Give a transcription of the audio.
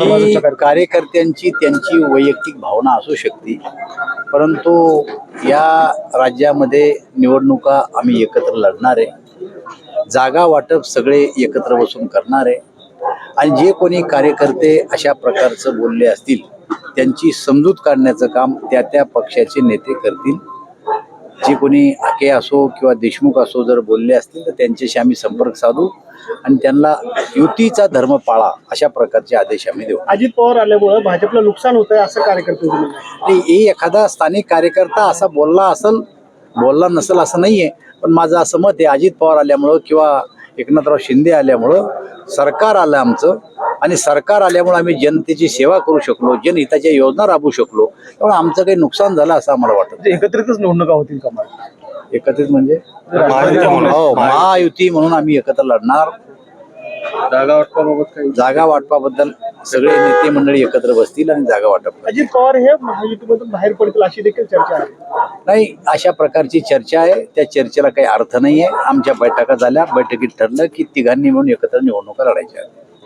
ही कार्यकर्त्यांची त्यांची वैयक्तिक भावना असू शकते. परंतु या राज्यामध्ये निवडणुका आम्ही एकत्र लढणार आहे. जागा वाटप सगळे एकत्र बसून करणार आहे. आणि जे कोणी कार्यकर्ते अशा प्रकारचं बोलले असतील त्यांची समजूत काढण्याचं काम त्या त्या पक्षाचे नेते करतील. जे कोणी हाके असो किंवा देशमुख असो जर बोलले असतील तर त्यांच्याशी आम्ही संपर्क साधू आणि त्यांना युतीचा धर्म पाळा अशा प्रकारचे आदेश आम्ही देऊ अजित पवार आल्यामुळे भाजपला नुकसान होत आहे असं कार्यकर्ते म्हणतात. आणि हे एखादा स्थानिक कार्यकर्ता असा बोलला असल बोलला नसेल असं नाहीये पण माझं असं मत आहे अजित पवार आल्यामुळं किंवा एकनाथराव शिंदे आल्यामुळं सरकार आलं आमचं आणि सरकार आल्यामुळं आम्ही जनतेची सेवा करू शकलो जनहिताच्या योजना राबवू शकलो. त्यामुळे आमचं काही नुकसान झालं असं आम्हाला वाटत म्हणजे एकत्रितच निवडणुका होतील कमाल एकत्रित म्हणजे? महायुती म्हणून. हो महायुती म्हणून आम्ही एकत्र लढणार. जागा वाटपाबाबत काही? जागा वाटपाबद्दल सगळे नेते मंडळी एकत्र बसतील आणि जागा वाटप अजित पवार हे महायुतीमधून बाहेर पडतील अशी देखील चर्चा आहे. नाही अशा प्रकारची चर्चा आहे. त्या चर्चेला काही अर्थ नाही आहे आमच्या बैठका झाल्या. बैठकीत ठरलं की तिघांनी मिळून एकत्र निवडणुका लढायच्या आहेत.